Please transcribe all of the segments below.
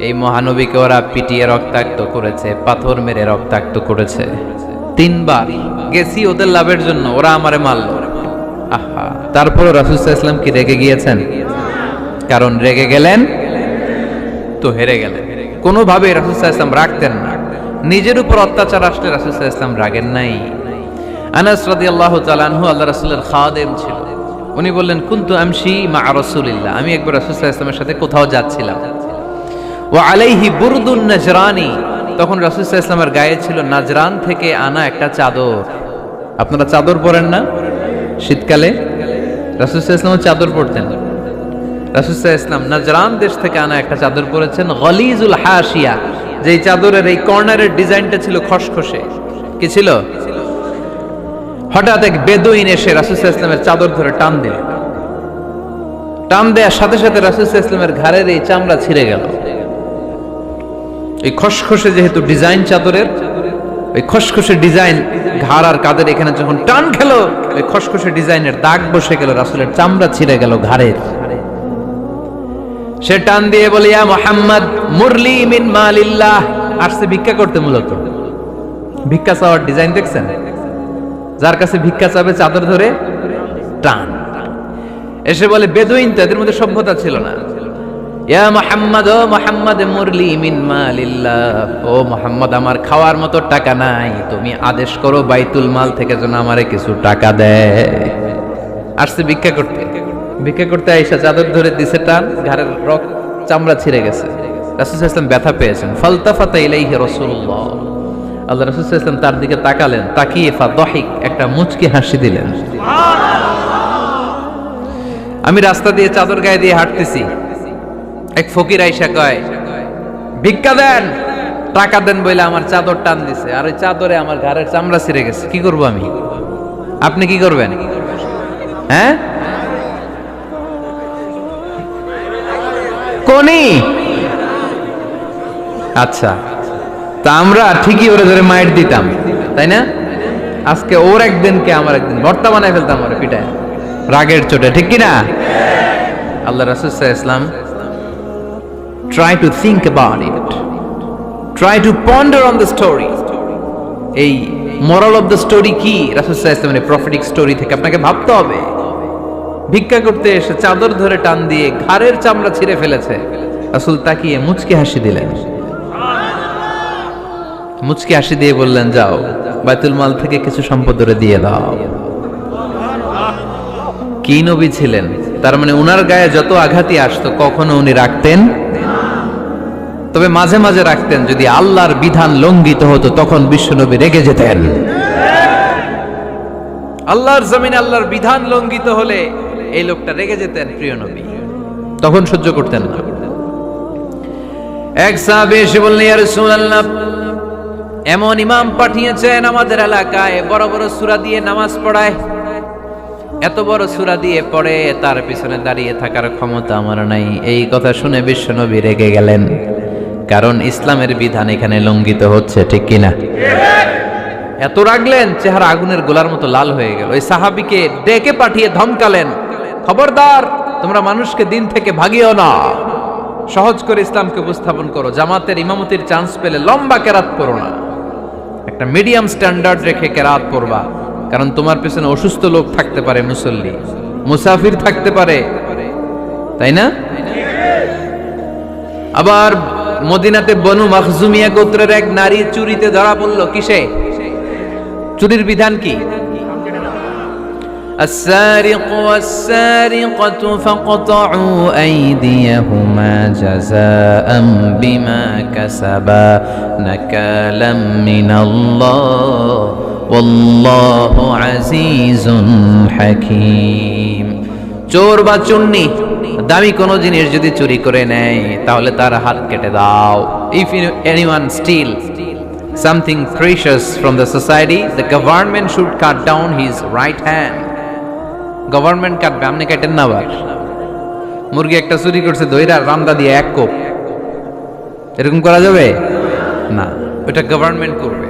এই মহানবীকে ওরা পিটিয়ে রক্তাক্ত করেছে, পাথর মেরে রক্তাক্ত করেছে। তিনবার গেছি ওদের লাভের জন্য, ওরা আমারে মারল। আহা তারপর রাসুসাহ ইসলাম কি রেগে গিয়েছেন? কারণ রেগে গেলেন তো হেরে গেলেন। কোনোভাবে রাসুসাহ ইসলাম রাখতেন না। নিজের উপর অত্যাচার আসলে রাসুসাহ ইসলাম রাগেন নাই। আনাস রাদিয়াল্লাহু তাআলা আনহু আল্লাহ রাসূলের খাদেম ছিল। উনি বললেন, কুনতু আমশি মা রাসূলিল্লাহ? আমি একবার সাল্লাল্লাহু ইসলামের সাথে কোথাও যাচ্ছিলাম। আলাইহি বুরদুন নাজরানি। তখন রাসূল ইসলামের গায়ে ছিল নাজরান থেকে আনা একটা চাদর। আপনারা চাদর পরেন না? শীতকালে রাসূল সাল্লাল্লাহু চাদর পরতেন। রাসূল ইসলাম নাজরান দেশ থেকে আনা একটা চাদর পরেছেন, গলিজুল হাশিয়া। যেই চাদরের এই কর্নারের ডিজাইনটা ছিল খসখসে। কি ছিল? হঠাৎ এক বেদুইন এসে রাসুসাহ ইসলামের চাদর ধরে টান দিল। টান দেওয়ার সাথে সাথে রাসুসাহ ইসলামের ঘাড়ের এই চামড়া ছিঁড়ে গেল। এই খসখসে যেহেতু ডিজাইন চাদরের ওই খসখসে ডিজাইন ঘাড় আর কাদের এখানে যখন টান খেলো ওই খসখসে ডিজাইনের দাগ বসে গেল, রাসুলের চামড়া ছিঁড়ে গেল ঘাড়ের। সে টান দিয়ে বলে, ইয়া মোহাম্মদ, মুরলি মিন মালিল্লাহ। আসছে ভিক্ষা করতে মূলত। ভিক্ষা চাওয়ার ডিজাইন দেখছেন? যার কাছে ভিক্ষা চাবে চাদর ধরে, টান। এসে বলে, বেদুইন তো, এদের মধ্যে সভ্যতা ছিল না। ইয়া মোহাম্মদ, ও মোহাম্মদ, মুরলি মিন মালিল্লাহ। ও মোহাম্মদ, আমার খাওয়ার মতো টাকা নাই। তুমি আদেশ করো বাইতুল মাল থেকে যেন কিছু টাকা দেয়। ভিক্ষা করতে। ভিক্ষা করতে আইসা চাদর ধরে দিছে চামড়া ছিঁড়ে গেছে। ব্যথা পেয়েছেন। ফালতাফাতা তার দিকে তাকালেন, তাকিয়ে ফা দহিক একটা মুচকি হাসি দিলেন। আমি রাস্তা দিয়ে চাদর গায়ে দিয়ে হাঁটতেছি। এক ফকির আইসা কয়, ভিক্ষা দেন, টাকা দেন বলে আমার চাদর টান দিছে, আর ওই চাদরে আমার ঘরের চামড়া ছিঁড়ে গেছে, কি করব আমি? আপনি কি করবেন? হ্যাঁ? কোনি? আচ্ছা তা আমরা ঠিকই ওরে ধরে মাইট দিতাম, তাই না? আজকে ওর একদিনকে আমার একদিন, ভর্তা বানায় ফেলতাম ওরে পিঠায় রাগের চোটে, ঠিক কি না Allah Rasul Islam try to think about it try to ponder on the story এই মরাল অফ দ্য স্টোরি কি? রাসুল ইসলামের প্রফিটিক স্টোরি থেকে আপনাকে ভাবতে হবে। ভিক্ষা করতে এসে চাদর ধরে টান দিয়ে ঘাড়ের চামড়া ছিঁড়ে ফেলেছে। রাসুল তাকিয়ে মুচকি হাসি দিলেন। মুচকি হাসি দিয়ে বললেন, যাও, বাইতুল মাল থেকে কিছু সম্পদ ধরে দিয়ে দাও। কি নবী ছিলেন? তার মানে উনার গায়ে যত আঘাতই আসতো, কখনো উনি রাখতেন তবে মাঝে মাঝে রাখতেন, যদি আল্লাহর বিধান লঙ্ঘিত হতো, তখন বিশ্বনবী রেগে যেতেন। আল্লাহর জমিন আল্লাহর বিধান লঙ্ঘিত হলে এই লোকটা রেগে যেতেন, প্রিয় নবী। তখন সহ্য করতেন না। এক সাহাবে এসে বললেন, ইয়া রাসূলুল্লাহ, এমন ইমাম পাঠিয়েছেন আমাদের এলাকায়, বড় বড় সূরা দিয়ে নামাজ পড়ায়। এত বড় সূরা দিয়ে পড়ে, তার পিছনে দাঁড়িয়ে থাকার ক্ষমতা আমার নাই। এই কথা শুনে বিশ্বনবী রেগে গেলেন। কারণ ইসলামের বিধান এখানে লঙ্ঘিত হচ্ছে, ঠিক কিনা? এত রাগলেন, চেহারা আগুনের গোলার মতো লাল হয়ে গেল। ওই সাহাবিকে ডেকে পাঠিয়ে ধমকালেন, খবরদার, তোমরা মানুষকে দিন থেকে ভাগিও না। সহজ করে ইসলামকে উপস্থাপন করো। জামাতের ইমামতির চান্স পেলে লম্বা কেরাত করো না। একটা মিডিয়াম স্ট্যান্ডার্ড রেখে কেরাত করবা। কারণ তোমার পেছনে অসুস্থ লোক থাকতে পারে মুসল্লি। মুসাফির থাকতে পারে। তাই না? আবার মদিনাতে বনু মখজুমিয়া গোত্রের এক নারী চুরিতে ধরা পড়লো কিসে চুরির বিধান কি السارق والسارقة فاقطعوا أيديهما جزاء بما كسبا نكالا من الله والله عزيز حكيم চোর বা চুন্নি, দামি কোনো জিনিস যদি চুরি করে নেয়, তাহলে তার হাত কেটে দাও। If anyone steal something precious from the society, the government should cut down his right hand. Government কাটবে, আপনি কাটেন না আবার। মুরগি একটা চুরি করছে, দইরা রামদা দিয়ে এক কোপ। এরকম করা যাবে? না, ওটা গভর্নমেন্ট করবে।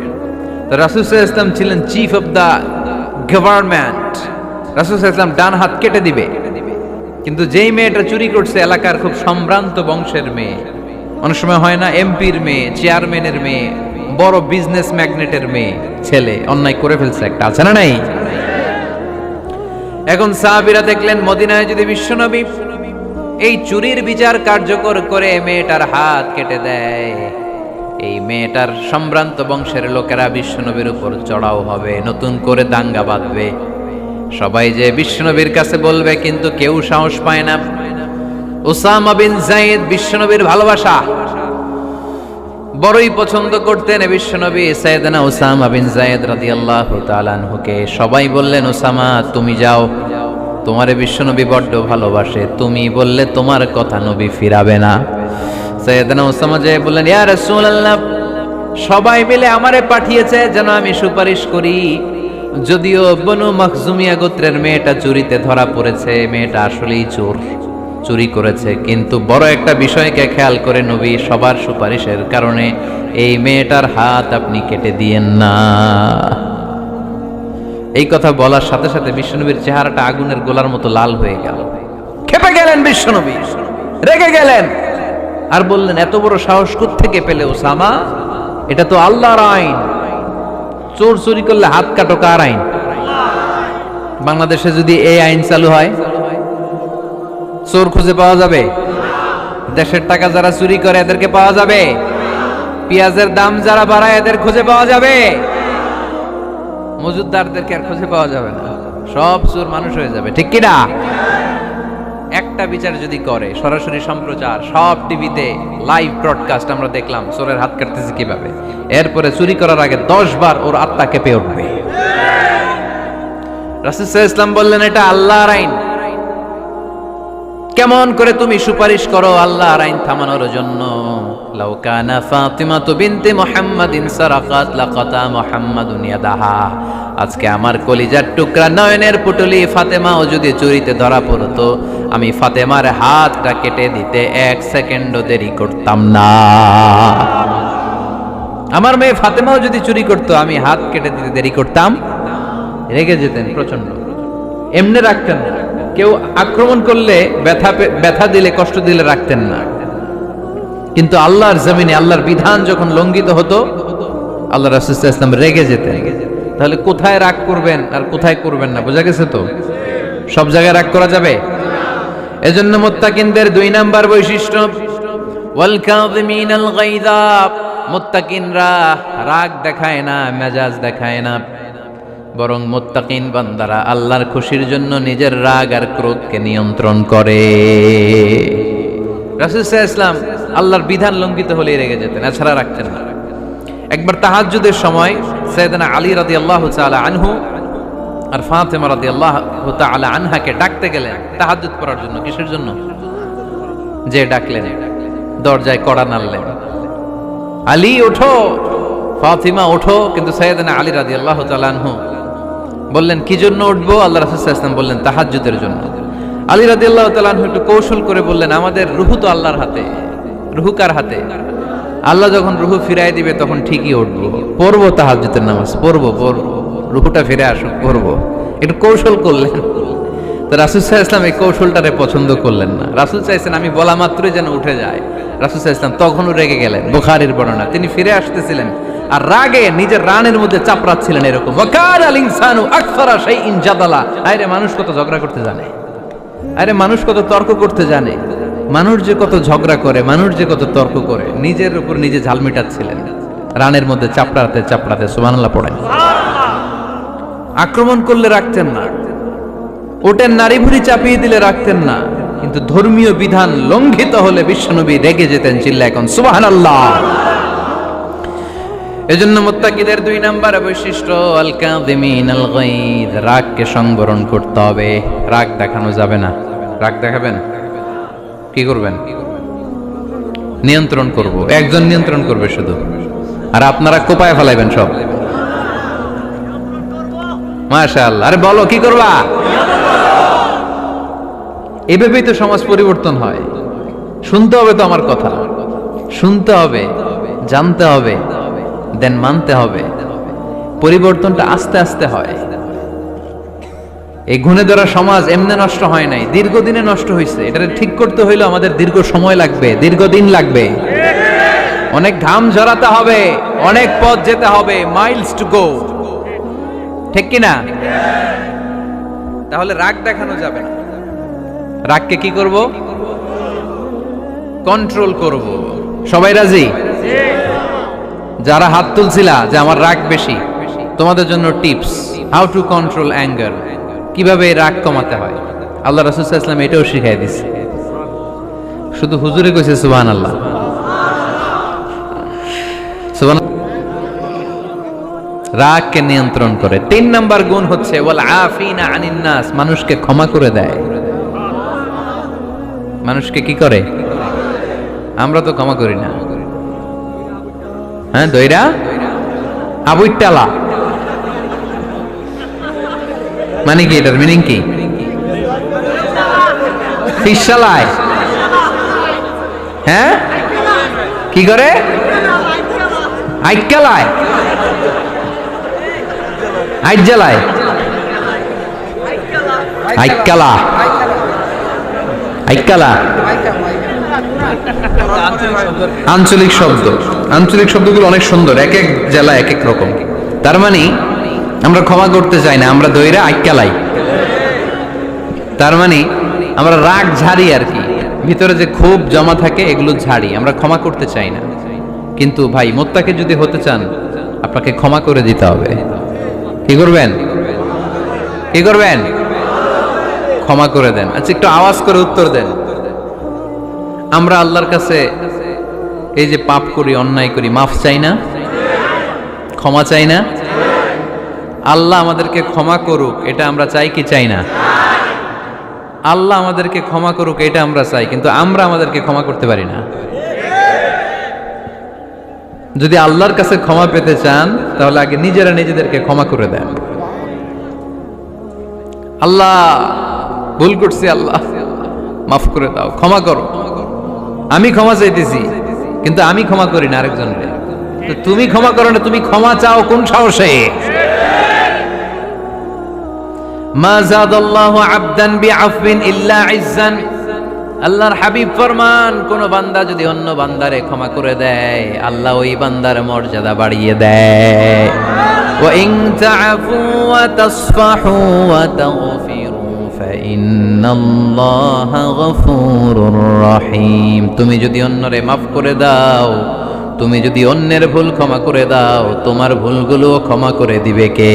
তো রাসুল ইসলাম ছিলেন চিফ অফ দ্য গভর্নমেন্ট রাসুল ইসলাম ডান হাত কেটে দিবে। কিন্তু যেই মেয়েটা চুরি করছে এলাকার খুব সম্ভ্রান্ত বংশের মেয়ে। অনেক সময় হয় না, এমপির মেয়ে, চেয়ারম্যানের মেয়ে, বড় বিজনেস ম্যাগনেটের মেয়ে, ছেলে, অন্যায় করে ফেলছে একটা, আছে না নাই? এখন সাহাবিরা দেখলেন মদিনায় যদি বিশ্বনবী এই চুরির বিচার কার্যকর করে মেয়েটার হাত কেটে দেয়, এই মেয়েটার সম্ভ্রান্ত বংশের লোকেরা বিশ্বনবীর উপর চড়াও হবে, নতুন করে দাঙ্গা বাঁধবে। সবাই যে বিশ্বনবীর কাছে বলবে, কিন্তু কেউ সাহস পায় না। ওসামা বিন জাইদ বিশ্বনবীর ভালোবাসা। বড়ই পছন্দ করতেন বিশ্বনবী সাইয়েদনা ওসামা বিন জায়েদ রাদিয়াল্লাহু তাআলা আনহুকে। সবাই বললেন ওসামা তুমি যাও। তোমারে বিশ্বনবী বড্ড ভালোবাসে। তুমি বললে তোমার কথা নবী ফিরাবে না। সাইয়েদনা ওসামা যে বললেন, ইয়া রাসূলুল্লাহ, সবাই মিলে আমারে পাঠিয়েছে যেন আমি সুপারিশ করি। যদিও বনু মখজুমিয়া গোত্রের মেয়েটা চুরিতে ধরা পড়েছে, মেয়েটা আসলেই চোর, চুরি করেছে। কিন্তু বড় একটা বিষয়কে খেয়াল করে নবী সবার সুপারিশের কারণে এই মেয়েটার হাত আপনি কেটে দিয়েন না। এই কথা বলার সাথে সাথে বিশ্বনবীর চেহারাটা আগুনের গোলার মতো লাল হয়ে গেল। খেপে গেলেন বিশ্বনবী, রেগে গেলেন। আর বললেন, এত বড় সাহস থেকে পেলে ওসামা? এটা তো আল্লাহর আইন। চোর চুরি করলে হাত কাটো কার আইন? বাংলাদেশে যদি এই আইন চালু হয়, চোর খুঁজে পাওয়া যাবে? দেশের টাকা যারা চুরি করে এদেরকে পাওয়া যাবে? পেঁয়াজের দাম যারা বাড়ায় এদের খুঁজে পাওয়া যাবে? মজুদদারদেরকে আর খুঁজে পাওয়া যাবে না। সব চোর মানুষ হয়ে যাবে, ঠিক কিনা? একটা বিচার যদি করে, সরাসরি সম্প্রচার, সব টিভিতে লাইভ ব্রডকাস্ট আমরা দেখলাম, চোরের হাত কাটতেছে কীভাবে? এরপরে চুরি করার আগে দশ বার ওর আত্মা কেঁপে উঠবে। ইসলাম বললেন, এটা আল্লাহর আইন। কেমন করে তুমি সুপারিশ করো আল্লাহর আইন থামানোর জন্য? লাউ কানা ফাতিমা তো বিনতে মুহাম্মাদিন সারাকাত লাকাতা মুহাম্মাদুন ইয়াদাহা। আজকে আমার কলিজার টুকরা নয়নের পুটলি ফাতেমাও যদি চুরিতে ধরা পড়তো, আমি ফাতেমার হাতটা কেটে দিতে এক সেকেন্ডও দেরি করতাম না। আমার মেয়ে ফাতেমাও যদি চুরি করতো, আমি হাত কেটে দিতে দেরি করতাম। রেগে যেতেন প্রচণ্ড এমনি রাখতেন না। কেউ আক্রমণ করলে ব্যথা ব্যথা দিলে, কষ্ট দিলে রাখতেন না। কিন্তু আল্লাহর জমিনে আল্লাহর বিধান যখন লঙ্ঘিত হতো, আল্লাহ রাসুল ইসলাম রেগে যেতেন। তাহলে কোথায় রাগ করবেন আর কোথায় করবেন না? বোঝা গেছে তো? সব জায়গায় রাগ করা যাবে? এজন্য মোত্তাকিনদের দুই নাম্বার বৈশিষ্ট্য রাগ দেখায় না, মেজাজ দেখায় না। বরং মোত্তাকিন বান্দারা আল্লাহর খুশির জন্য নিজের রাগ আর ক্রোধকে নিয়ন্ত্রণ করে। রাসুল ইসলাম আল্লাহর বিধান লঙ্ঘিত হলে রেগে যেতেন, এছাড়া রাখতেন না। একবার তাহাজ্জুদের সময় সৈয়দনা আলী রাদি আল্লাহ আনহু আর ফাতেমা রাদি আল্লাহ তাআলা আনহাকে ডাকতে গেলেন, তাহাজ্জুদ পড়ার জন্য। কিসের জন্য? যে ডাকলেন, দরজায় কড়া নাড়লেন। আলী, ওঠো! ফাতিমা, ওঠো! কিন্তু সৈয়দনা আলী রাদি আল্লাহ আনহু বললেন, কি জন্য উঠবো? আল্লাহ রাসুল ইসলাম বললেন, তাহাজ্জুদের জন্য। আলী রাদি আল্লাহ তালানহু একটু কৌশল করে বললেন, আমাদের রুহু তো আল্লাহর হাতে। রুহু কার হাতে? আল্লাহ যখন রুহু ফিরাই দিবে, তখন ঠিকই উঠবো। পড়ব তাহাজ্জুদের নামাজ, পড়ব পড়ব। রুহুটা ফিরে আসুক, পড়ব। একটু কৌশল করলেন। তো রাসুল সাহা ইসলাম এই কৌশলটারে পছন্দ করলেন না। রাসুল চাইছেন আমি বলা মাত্রই যেন উঠে যায়। রাসুল সাহা ইসলাম তখনও রেগে গেলেন, বুখারির বর্ণনা। তিনি ফিরে আসতেছিলেন আর রাগে নিজের রানের মধ্যে চাপড়াচ্ছিলেন এরকম। ওয়াকার আল ইনসানু আকসারা সেই ইনজাদালা আরে মানুষ কত ঝগড়া করতে জানে? আরে মানুষ কত তর্ক করতে জানে? মানুষ যে কত ঝগড়া করে মানুষ যে কত তর্ক করে নিজের উপর নিজে ঝাল মিটাচ্ছিলেন। রানের মধ্যে চাপড়াতে চাপড়াতে সুবহানাল্লাহ পড়েন। আক্রমণ করলে রাখতেন না। ওটের নারী ভুড়ি চাপিয়ে দিলে রাখতেন না। কিন্তু ধর্মীয় বিধান লঙ্ঘিত হলে বিশ্বনবী রেগে যেতেন চিল্লা এখন সুবাহান আল্লাহ এজন্য মুত্তাকিদের দুই নাম্বার বৈশিষ্ট্য আল কাযিমিন আল গায়দ রাগকে সংবরণ করতে হবে। রাগ দেখানো যাবে না। রাগ দেখাবেন? কি করবেন? নিয়ন্ত্রণ করব। একজন নিয়ন্ত্রণ করবে শুধু। আর আপনারা কোপায় ফেলাইবেন সব। মাশাল আরে বলো, কি করবা? এভাবেই তো সমাজ পরিবর্তন হয়। শুনতে হবে তো আমার কথা। শুনতে হবে, জানতে হবে দেন মানতে হবে। পরিবর্তনটা আস্তে আস্তে হয়। এই গুণে ধরা সমাজ এমনি নষ্ট হয় নাই। দীর্ঘদিনে নষ্ট হয়েছে এটা ঠিক করতে হইলে আমাদের দীর্ঘ সময় লাগবে, দীর্ঘদিন লাগবে। অনেক ঘাম ঝরাতে হবে, অনেক পথ যেতে হবে মাইলস টু গো ঠিক কিনা? তাহলে রাগ দেখানো যাবে না। রাগকে কি করব? কন্ট্রোল করব। সবাই রাজি? যারা হাত তুলছিলা যে আমার রাগ বেশি, তোমাদের জন্য tips how to control anger কীভাবে রাগ কমাতে হয়? আল্লাহ রাসুল ইসলাম এটাও শিখাই দিছে। শুধু হুজুরে কইছে সুবহান আল্লাহ রাগকে নিয়ন্ত্রণ করে। তিন নাম্বার গুণ হচ্ছে মানুষকে ক্ষমা করে দেয়। মানুষকে কি করে? আমরা তো ক্ষমা করি না। হ্যাঁ দইরা? আবুইটালা মানে কি এটার মিনিং কি? হ্যাঁ? কি করে? আঞ্চলিক শব্দ। আঞ্চলিক শব্দগুলো অনেক সুন্দর, এক এক জেলা এক এক রকম। তার মানে আমরা ক্ষমা করতে চাই না, আমরা দইরা আইকালাই তার মানে আমরা রাগ ঝাড়ি আর কি। ভিতরে যে খুব জমা থাকে, এগুলো ঝাড়ি, আমরা ক্ষমা করতে চাই না। কিন্তু ভাই, মোত্তাকে যদি হতে চান, আপনাকে ক্ষমা করে দিতে হবে। কি করবেন? কি করবেন? ক্ষমা করে দেন। আচ্ছা একটু আওয়াজ করে উত্তর দেন। আমরা আল্লাহর কাছে এই যে পাপ করি, অন্যায় করি, মাফ চাই না? ক্ষমা চাই না? আল্লাহ আমাদেরকে ক্ষমা করুক, এটা আমরা চাই কি চাই না? আল্লাহ আমাদেরকে ক্ষমা করুক, এটা আমরা চাই, কিন্তু আমরা আমাদেরকে ক্ষমা করতে পারি না। যদি আল্লাহর কাছে ক্ষমা পেতে চান, তাহলে আগে নিজেরা নিজেদেরকে ক্ষমা করে দেন। আল্লাহ, ভুল করছি আল্লাহ, মাফ করে দাও, ক্ষমা করো। আমি ক্ষমা চাইতেছি, কিন্তু আমি ক্ষমা করি না আরেকজনকে। তুমি ক্ষমা করো না, তুমি ক্ষমা চাও কোন সাহসে? মা ইল্লা আল্লাহর হাবিব ফরমান, কোন বান্দা যদি অন্য বান্দারে ক্ষমা করে দেয়, আল্লাহ ওই বান্দার মর্যাদা বাড়িয়ে দেয়। রহিম। তুমি যদি অন্যরে মাফ করে দাও, তুমি যদি অন্যের ভুল ক্ষমা করে দাও, তোমার ভুলগুলো ক্ষমা করে দিবে কে?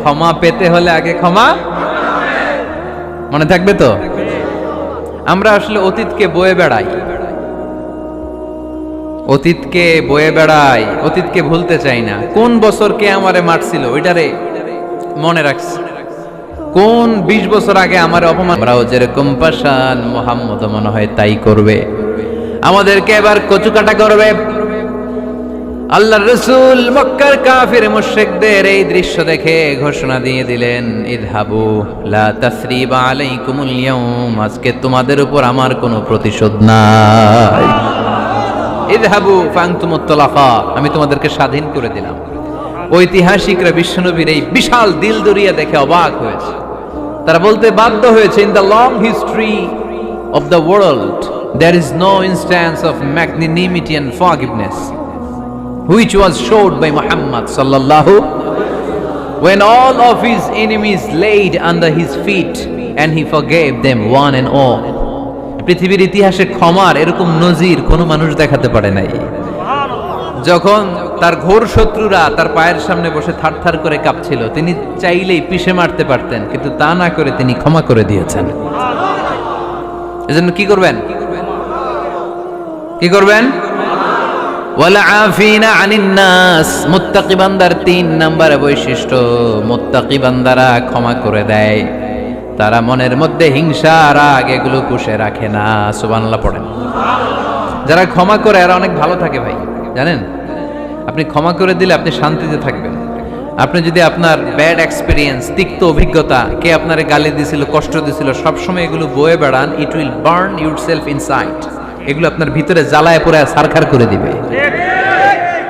ক্ষমা পেতে হলে আগে ক্ষমা মনে থাকবে তো? আমরা আসলে অতীতকে বয়ে বেড়াই। অতীতকে বয়ে বেড়াই, অতীতকে ভুলতে চাই না। কোন বছর কে আমারে মারছিল, ওইটারে মনে রাখছি। কোন বিশ বছর আগে আমার অপমান আমরাও যেরকম পাশান মোহাম্মদ মনে হয় তাই করবে। আমাদেরকে এবার কচুকাটা করবে। আল্লাহ রসুল মক্কার কাফির মুশরিকদের এই দৃশ্য দেখে ঘোষণা দিয়ে দিলেন, ইদহাবু, লা তাসরিবা আজকে তোমাদের উপর আমার কোনো প্রতিশোধ নাই। ইদহাবু ফাংতুমুত আমি তোমাদেরকে স্বাধীন করে দিলাম। ঐতিহাসিকরা বিশ্বনবীর এই বিশাল দিল দরিয়া দেখে অবাক হয়েছে। তারা বলতে বাধ্য হয়েছে, in the long history of the world, there is no instance of magnanimity and forgiveness which was showed by Muhammad sallallahu when all of his enemies laid under his feet and he forgave them one and all. পৃথিবীর ইতিহাসে ক্ষমার এরকম নজির কোনো মানুষ দেখাতে পারে নাই। যখন তার ঘোর শত্রুরা তার পায়ের সামনে বসে থারথার করে কাঁপছিল, তিনি চাইলেই পিষে মারতে পারতেন, কিন্তু তা না করে তিনি ক্ষমা করে দিয়েছেন। এজন্য কি করবেন? কি করবেন? ওয়ালা আফিনা আনিন নাস মুত্তাকি বান্দার তিন বৈশিষ্ট্য ক্ষমা করে দেয়। তারা মনের মধ্যে হিংসা এগুলো রাখে না পড়েন। যারা ক্ষমা করে, এরা অনেক ভালো থাকে ভাই, জানেন? আপনি ক্ষমা করে দিলে আপনি শান্তিতে থাকবেন। আপনি যদি আপনার ব্যাড এক্সপিরিয়েন্স, তিক্ত অভিজ্ঞতা, কে আপনারে গালি দিছিল, কষ্ট দিছিল, সবসময় এগুলো বয়ে বেড়ান, it will burn your self inside এগুলো আপনার ভিতরে জ্বালায় পড়ে সারখার করে দিবে।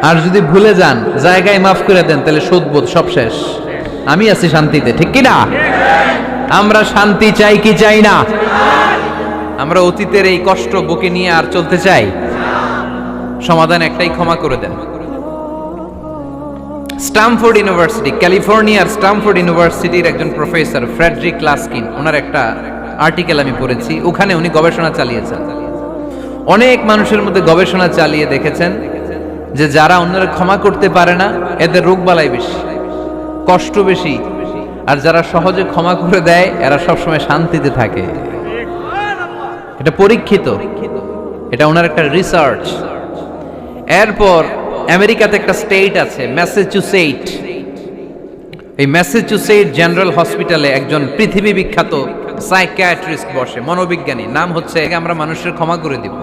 আর যদি ভুলে যান, জায়গায় মাফ করে দেন, তাহলে শোধবোধ সব শেষ। আমি আছি শান্তিতে, ঠিক কি না? আমরা শান্তি চাই কি চাই না? আমরা অতীতের এই কষ্ট বুকে নিয়ে আর চলতে চাই? সমাধান একটাই, ক্ষমা করে দেন। স্টামফোর্ড ইউনিভার্সিটি, ক্যালিফোর্নিয়ার স্টামফোর্ড ইউনিভার্সিটির একজন প্রফেসর ফ্রেডরিক লাস্কিন, ওনার একটা আর্টিকেল আমি পড়েছি। ওখানে উনি গবেষণা চালিয়েছেন। অনেক মানুষের মধ্যে গবেষণা চালিয়ে দেখেছেন যে যারা অন্যরা ক্ষমা করতে পারে না, এদের রোগ বালাই বেশি, কষ্ট বেশি। আর যারা সহজে ক্ষমা করে দেয়, এরা সবসময় শান্তিতে থাকে। এটা পরীক্ষিত। এটা ওনার একটা রিসার্চ এরপর আমেরিকাতে একটা স্টেট আছে ম্যাসাচুসেট এই ম্যাসাচুসেট জেনারেল হসপিটালে একজন পৃথিবী বিখ্যাত সাইকিয়াট্রিস্ট বসে, মনোবিজ্ঞানী। নাম হচ্ছে আমরা মানুষের ক্ষমা করে দিব।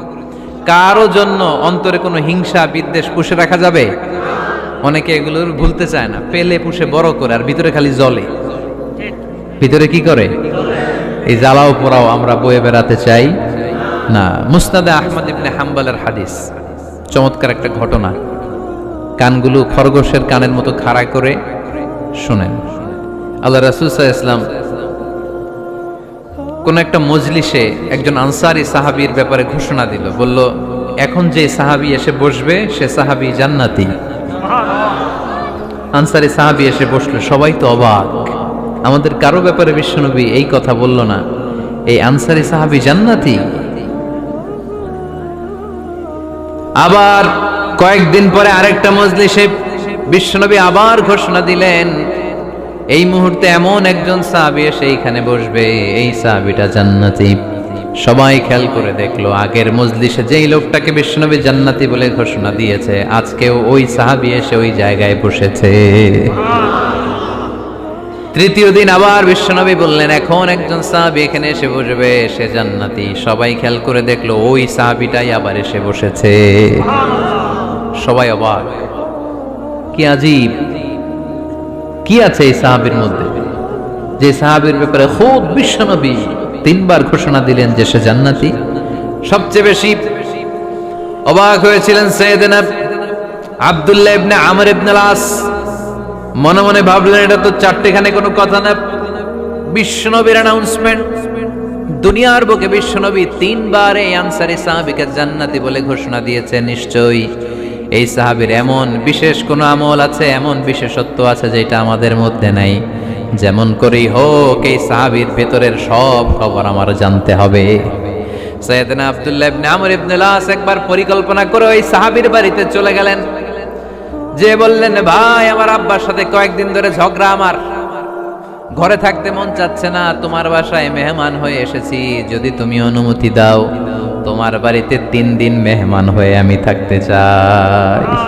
কারও জন্য অন্তরে কোনো হিংসা, বিদ্বেষ পুষে রাখা যাবে? অনেকে এগুলোর ভুলতে চায় না। পেলে পুষে বড় করে, আর ভিতরে খালি জলে ভিতরে কি করে? এই জ্বালাও পোড়াও আমরা বয়ে বেড়াতে চাই। না, মুস্তাদে আহমদ ইবনে হাম্বালের হাদিস। চমৎকার একটা ঘটনা। কানগুলো খরগোশের কানের মতো খাড়া করে শোনেন। আল্লাহ রাসুল ইসলাম কোন একটা মজলিসে একজন আনসারি সাহাবীর ব্যাপারে ঘোষণা দিল। বলল, এখন যে সাহাবি এসে বসবে, সে সাহাবি জান্নাতি। আনসারি সাহাবি এসে বসল। সবাই তো অবাক। আমাদের কারও ব্যাপারে বিশ্বনবী এই কথা বলল না। এই আনসারি সাহাবি জান্নাতি? আবার কয়েকদিন পরে আরেকটা মজলিসে বিশ্বনবী আবার ঘোষণা দিলেন এই মুহূর্তে এমন একজন সাহাবি এসে এইখানে বসবে, এই সাহাবিটা জান্নাতি। সবাই খেয়াল করে দেখল, আগের মজলিসে যেই লোকটাকে বিশ্বনবী জান্নাতি বলে ঘোষণা দিয়েছে, আজকেও ওই সাহাবি এসে ওই জায়গায় বসেছে। তৃতীয় দিন আবার বিশ্বনবী বললেন, এখন একজন সাহাবি এখানে এসে বসবে, সে জান্নাতি। সবাই খেয়াল করে দেখল, ওই সাহাবিটাই আবার এসে বসেছে। সবাই অবাক। কি আজীব! কি আছে এই সাহাবির মধ্যে? যে সাহাবির ব্যাপারে খুব বিশ্বনবী তিনবার ঘোষণা দিলেন যে সে জান্নাতি। সবচেয়ে বেশি অবাক হয়েছিলেন সৈয়দনা আব্দুল্লাহ ইবনে আমর ইবনে আস মনে মনে ভাবলেন, এটা তো চারটেখানে কোনো কথা না। বিশ্বনবীর অ্যানাউন্সমেন্ট দুনিয়ার বুকে বিশ্বনবী তিনবার এই আনসারি সাহাবিকে জান্নাতি বলে ঘোষণা দিয়েছে, নিশ্চয়ই। এই সাহাবীর এমন বিশেষ কোন আমল আছে, এমন বিশেষত্ব আছে যেটা আমাদের মধ্যে নাই। যেমন করেই হোক, এই সাহাবীর ভেতরের সব খবর আমার জানতে হবে। সৈয়দনা আব্দুল্লাহ ইবনে আমর ইবনে লাস একবার পরিকল্পনা করে ওই সাহাবীর বাড়িতে চলে গেলেন। যে বললেন, ভাই, আমার আব্বার সাথে কয়েকদিন ধরে ঝগড়া আমার। ঘরে থাকতে মন চাচ্ছে না, তোমার বাসায় মেহমান হয়ে এসেছি, যদি তুমি অনুমতি দাও। তোমার বাড়িতে তিন দিন মেহমান হয়ে আমি থাকতে চাই।